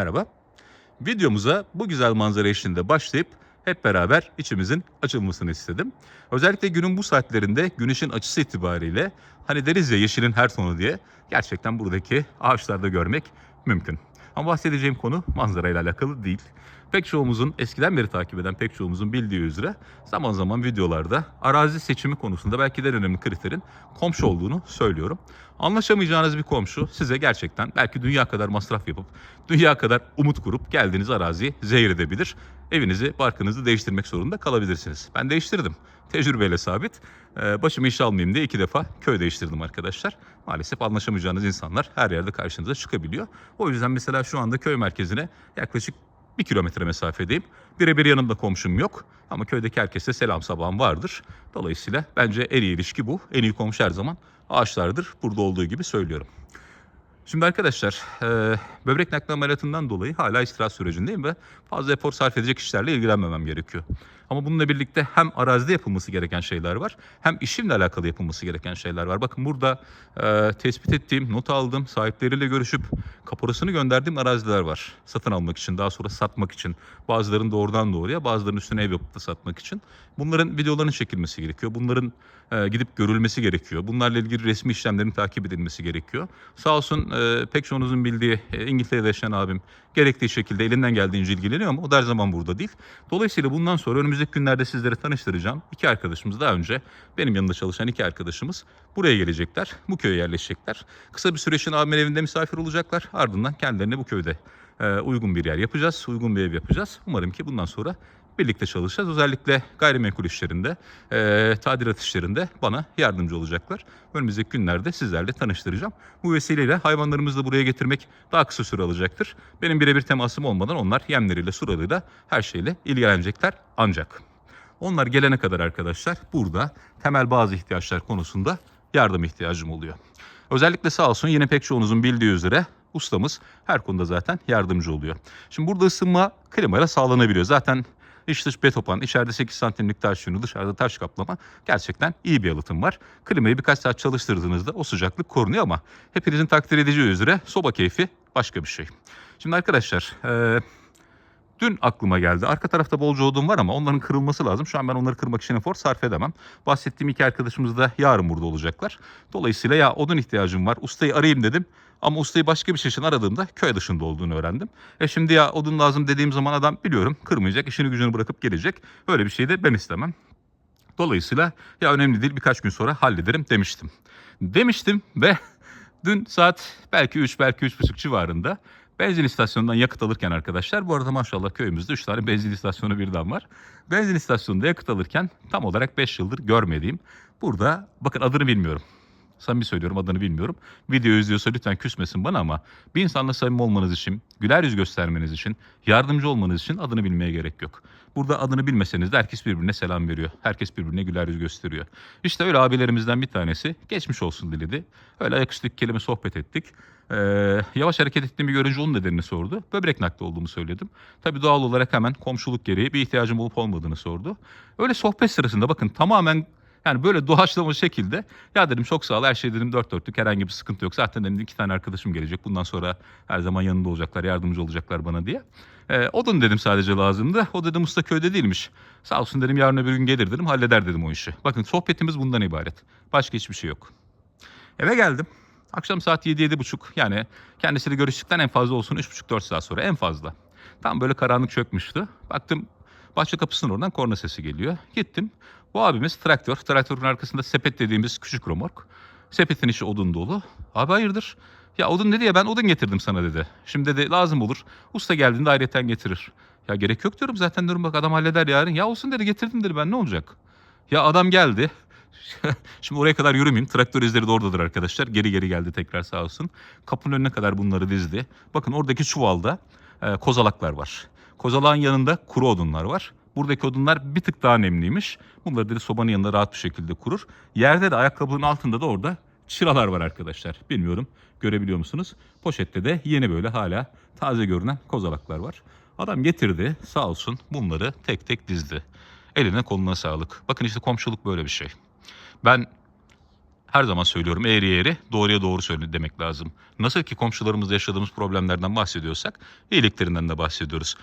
Merhaba. Videomuza bu güzel manzara eşliğinde başlayıp hep beraber içimizin açılmasını istedim. Özellikle günün bu saatlerinde güneşin açısı itibariyle hani deriz ya yeşilin her tonu diye gerçekten buradaki ağaçlarda görmek mümkün. Ama bahsedeceğim konu manzarayla alakalı değil. Pek çoğumuzun eskiden beri takip eden pek çoğumuzun bildiği üzere zaman zaman videolarda arazi seçimi konusunda belki de en önemli kriterin komşu olduğunu söylüyorum. Anlaşamayacağınız bir komşu size gerçekten belki dünya kadar masraf yapıp dünya kadar umut kurup geldiğiniz araziyi zehir edebilir. Evinizi, barkınızı değiştirmek zorunda kalabilirsiniz. Ben değiştirdim. Tecrübeyle sabit. Ee, başımı iş almayayım diye iki defa köy değiştirdim arkadaşlar. Maalesef anlaşamayacağınız insanlar her yerde karşınıza çıkabiliyor. O yüzden mesela şu anda köy merkezine yaklaşık bir kilometre mesafedeyim. Birebir yanımda komşum yok. Ama köydeki herkese selam sabahım vardır. Dolayısıyla bence en iyi ilişki bu. En iyi komşu her zaman ağaçlardır. Burada olduğu gibi söylüyorum. Şimdi arkadaşlar, e, böbrek nakli ameliyatından dolayı hala istirahat sürecindeyim ve fazla efor sarf edecek işlerle ilgilenmemem gerekiyor. Ama bununla birlikte hem arazide yapılması gereken şeyler var, hem işimle alakalı yapılması gereken şeyler var. Bakın burada e, tespit ettiğim, not aldığım, sahipleriyle görüşüp kaporasını gönderdiğim araziler var. Satın almak için, daha sonra satmak için. Bazılarının doğrudan doğruya, bazılarının üstüne ev yapıp da satmak için. Bunların videoların çekilmesi gerekiyor. Bunların e, gidip görülmesi gerekiyor. Bunlarla ilgili resmi işlemlerin takip edilmesi gerekiyor. Sağ olsun e, pek çoğunuzun bildiği e, İngiltere'de yaşayan abim gerektiği şekilde elinden geldiğince ilgileniyor ama o da her zaman burada değil. Dolayısıyla bundan sonra önümüzdeki günlerde sizlere tanıştıracağım. iki arkadaşımız daha önce benim yanımda çalışan iki arkadaşımız buraya gelecekler. Bu köye yerleşecekler. Kısa bir süre için abimin evinde misafir olacaklar. Ardından kendilerine bu köyde e, uygun bir yer yapacağız. Uygun bir ev yapacağız. Umarım ki bundan sonra birlikte çalışacağız. Özellikle gayrimenkul işlerinde, e, tadilat işlerinde bana yardımcı olacaklar. Önümüzdeki günlerde sizlerle tanıştıracağım. Bu vesileyle hayvanlarımızı da buraya getirmek daha kısa süre alacaktır. Benim birebir temasım olmadan onlar yemleriyle, sularıyla her şeyle ilgilenecekler ancak. Onlar gelene kadar arkadaşlar burada temel bazı ihtiyaçlar konusunda yardım ihtiyacım oluyor. Özellikle sağ olsun yine pek çoğunuzun bildiği üzere ustamız her konuda zaten yardımcı oluyor. Şimdi burada ısınma klimayla sağlanabiliyor. Zaten iç dış betopan, içeride 8 santimlik taş yünü, dışarıda taş kaplama gerçekten iyi bir yalıtım var. Klimayı birkaç saat çalıştırdığınızda o sıcaklık korunuyor ama hepinizin takdir edeceği üzere soba keyfi başka bir şey. Şimdi arkadaşlar eee Dün aklıma geldi. Arka tarafta bolca odun var ama onların kırılması lazım. Şu an ben onları kırmak için efor sarf edemem. Bahsettiğim iki arkadaşımız da yarın burada olacaklar. Dolayısıyla ya odun ihtiyacım var. Ustayı arayayım dedim. Ama ustayı başka bir şey için aradığımda köy dışında olduğunu öğrendim. E şimdi ya odun lazım dediğim zaman adam biliyorum kırmayacak, işini gücünü bırakıp gelecek. Öyle bir şey de ben istemem. Dolayısıyla ya önemli değil birkaç gün sonra hallederim demiştim. Demiştim ve dün saat belki 3 belki 3.30 civarında benzin istasyonundan yakıt alırken arkadaşlar bu arada maşallah köyümüzde 3 tane benzin istasyonu birden var. Benzin istasyonunda yakıt alırken tam olarak 5 yıldır görmediğim burada bakın adını bilmiyorum. Samimi söylüyorum adını bilmiyorum. Video izliyorsa lütfen küsmesin bana ama bir insanla samimi olmanız için, güler yüz göstermeniz için, yardımcı olmanız için adını bilmeye gerek yok. Burada adını bilmeseniz de herkes birbirine selam veriyor. Herkes birbirine güler yüz gösteriyor. İşte öyle abilerimizden bir tanesi geçmiş olsun diledi. Öyle ayaküstü kelime sohbet ettik. Ee, yavaş hareket ettiğimi görünce onun nedenini sordu. Böbrek nakli olduğumu söyledim. Tabii doğal olarak hemen komşuluk gereği bir ihtiyacım olup olmadığını sordu. Öyle sohbet sırasında bakın tamamen yani böyle doğaçlama şekilde ya dedim çok sağ ol her şey dedim dört dörtlük herhangi bir sıkıntı yok. Zaten dedim iki tane arkadaşım gelecek bundan sonra her zaman yanında olacaklar yardımcı olacaklar bana diye. Ee, odun dedim sadece lazımdı. O dedim usta köyde değilmiş. Sağ olsun dedim yarın öbür gün gelir dedim halleder dedim o işi. Bakın sohbetimiz bundan ibaret. Başka hiçbir şey yok. Eve geldim. Akşam saat 7-7.30 yani kendisiyle görüştükten en fazla olsun 3.30-4 saat sonra en fazla. Tam böyle karanlık çökmüştü. Baktım bahçe kapısının oradan korna sesi geliyor. Gittim. Bu abimiz traktör. Traktörün arkasında sepet dediğimiz küçük romork. Sepetin içi odun dolu. Abi hayırdır? Ya odun dedi ya ben odun getirdim sana dedi. Şimdi dedi lazım olur. Usta geldiğinde ayrıyeten getirir. Ya gerek yok diyorum zaten diyorum bak adam halleder yarın. Ya olsun dedi getirdim dedi ben ne olacak? Ya adam geldi. Şimdi oraya kadar yürümeyeyim. Traktör izleri de oradadır arkadaşlar. Geri geri geldi tekrar sağ olsun. Kapının önüne kadar bunları dizdi. Bakın oradaki çuvalda e, kozalaklar var. Kozalağın yanında kuru odunlar var. Buradaki odunlar bir tık daha nemliymiş. Bunları dedi sobanın yanında rahat bir şekilde kurur. Yerde de ayakkabının altında da orada çıralar var arkadaşlar. Bilmiyorum görebiliyor musunuz? Poşette de yeni böyle hala taze görünen kozalaklar var. Adam getirdi sağ olsun bunları tek tek dizdi. Eline koluna sağlık. Bakın işte komşuluk böyle bir şey. Ben her zaman söylüyorum eğri eğri doğruya doğru söyle demek lazım. Nasıl ki komşularımızla yaşadığımız problemlerden bahsediyorsak iyiliklerinden de bahsediyoruz.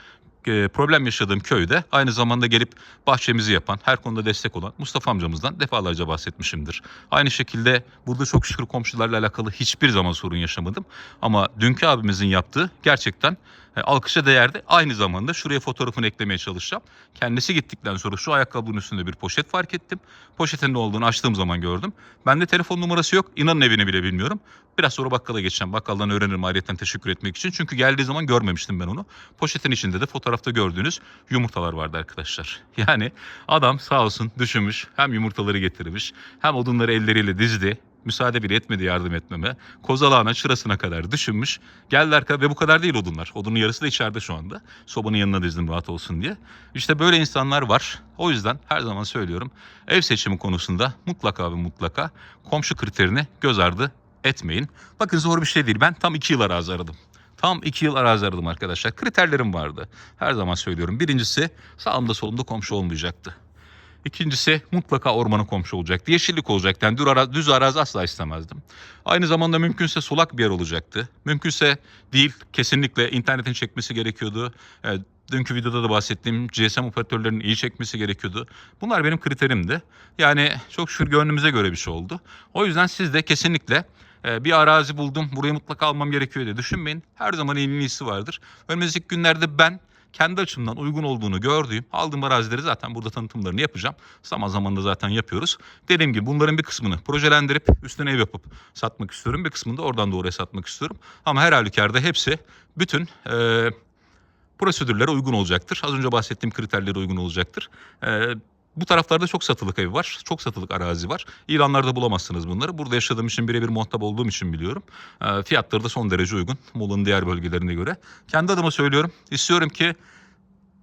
E, problem yaşadığım köyde aynı zamanda gelip bahçemizi yapan, her konuda destek olan Mustafa amcamızdan defalarca bahsetmişimdir. Aynı şekilde burada çok şükür komşularla alakalı hiçbir zaman sorun yaşamadım. Ama dünkü abimizin yaptığı gerçekten alkışa değerdi. Aynı zamanda şuraya fotoğrafını eklemeye çalışacağım. Kendisi gittikten sonra şu ayakkabının üstünde bir poşet fark ettim. Poşetin ne olduğunu açtığım zaman gördüm. Bende telefon numarası yok. İnanın evini bile bilmiyorum. Biraz sonra bakkala geçeceğim. Bakkaldan öğrenirim ayrıca teşekkür etmek için. Çünkü geldiği zaman görmemiştim ben onu. Poşetin içinde de fotoğrafta gördüğünüz yumurtalar vardı arkadaşlar. Yani adam sağ olsun düşünmüş. Hem yumurtaları getirmiş hem odunları elleriyle dizdi. Müsaade bile etmedi yardım etmeme. Kozalağına çırasına kadar düşünmüş. Geldi arka ve bu kadar değil odunlar. Odunun yarısı da içeride şu anda. Sobanın yanına dizdim rahat olsun diye. İşte böyle insanlar var. O yüzden her zaman söylüyorum. Ev seçimi konusunda mutlaka ve mutlaka komşu kriterini göz ardı etmeyin. Bakın zor bir şey değil. Ben tam iki yıl arazi aradım. Tam iki yıl arazi aradım arkadaşlar. Kriterlerim vardı. Her zaman söylüyorum. Birincisi sağımda solumda komşu olmayacaktı. İkincisi mutlaka ormanın komşu olacaktı. Yeşillik olacaktı. Yani düz arazi, düz arazi asla istemezdim. Aynı zamanda mümkünse sulak bir yer olacaktı. Mümkünse değil kesinlikle internetin çekmesi gerekiyordu. E, dünkü videoda da bahsettiğim GSM operatörlerinin iyi çekmesi gerekiyordu. Bunlar benim kriterimdi. Yani çok şükür gönlümüze göre bir şey oldu. O yüzden siz de kesinlikle e, bir arazi buldum burayı mutlaka almam gerekiyor diye düşünmeyin. Her zaman en iyisi vardır. Önümüzdeki günlerde ben kendi açımdan uygun olduğunu gördüğüm aldığım arazileri zaten burada tanıtımlarını yapacağım. Zaman zaman da zaten yapıyoruz. Dediğim gibi bunların bir kısmını projelendirip üstüne ev yapıp satmak istiyorum. Bir kısmını da oradan doğruya satmak istiyorum. Ama her halükarda hepsi bütün e, prosedürlere uygun olacaktır. Az önce bahsettiğim kriterlere uygun olacaktır. E, bu taraflarda çok satılık ev var. Çok satılık arazi var. İranlarda bulamazsınız bunları. Burada yaşadığım için birebir muhatap olduğum için biliyorum. E, fiyatları da son derece uygun. Muğla'nın diğer bölgelerine göre. Kendi adıma söylüyorum. İstiyorum ki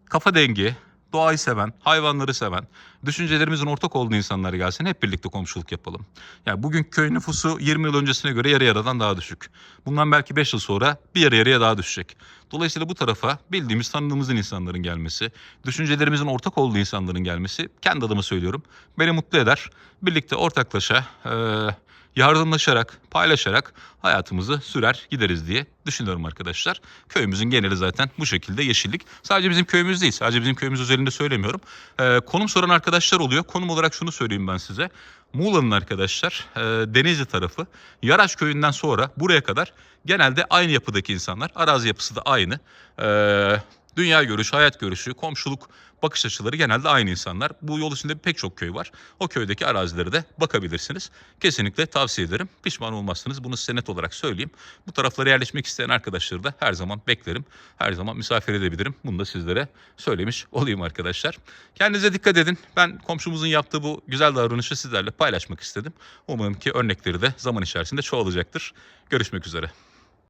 kafa dengi, doğayı seven, hayvanları seven, düşüncelerimizin ortak olduğu insanlar gelsin. Hep birlikte komşuluk yapalım. Yani bugün köy nüfusu 20 yıl öncesine göre yarı yarıdan daha düşük. Bundan belki 5 yıl sonra bir yarı yarıya daha düşecek. Dolayısıyla bu tarafa bildiğimiz, tanıdığımızın insanların gelmesi, düşüncelerimizin ortak olduğu insanların gelmesi kendi adıma söylüyorum. Beni mutlu eder. Birlikte ortaklaşa, eee yardımlaşarak, paylaşarak hayatımızı sürer gideriz diye düşünüyorum arkadaşlar. Köyümüzün geneli zaten bu şekilde yeşillik. Sadece bizim köyümüz değil, sadece bizim köyümüz üzerinde söylemiyorum. Ee, konum soran arkadaşlar oluyor. Konum olarak şunu söyleyeyim ben size. Muğla'nın arkadaşlar e, Denizli tarafı Yaraş köyünden sonra buraya kadar genelde aynı yapıdaki insanlar. Arazi yapısı da aynı. Ee, dünya görüşü, hayat görüşü, komşuluk bakış açıları genelde aynı insanlar. Bu yol üstünde pek çok köy var. O köydeki arazilere de bakabilirsiniz. Kesinlikle tavsiye ederim. Pişman olmazsınız. Bunu size net olarak söyleyeyim. Bu taraflara yerleşmek isteyen arkadaşları da her zaman beklerim. Her zaman misafir edebilirim. Bunu da sizlere söylemiş olayım arkadaşlar. Kendinize dikkat edin. Ben komşumuzun yaptığı bu güzel davranışı sizlerle paylaşmak istedim. Umarım ki örnekleri de zaman içerisinde çoğalacaktır. Görüşmek üzere.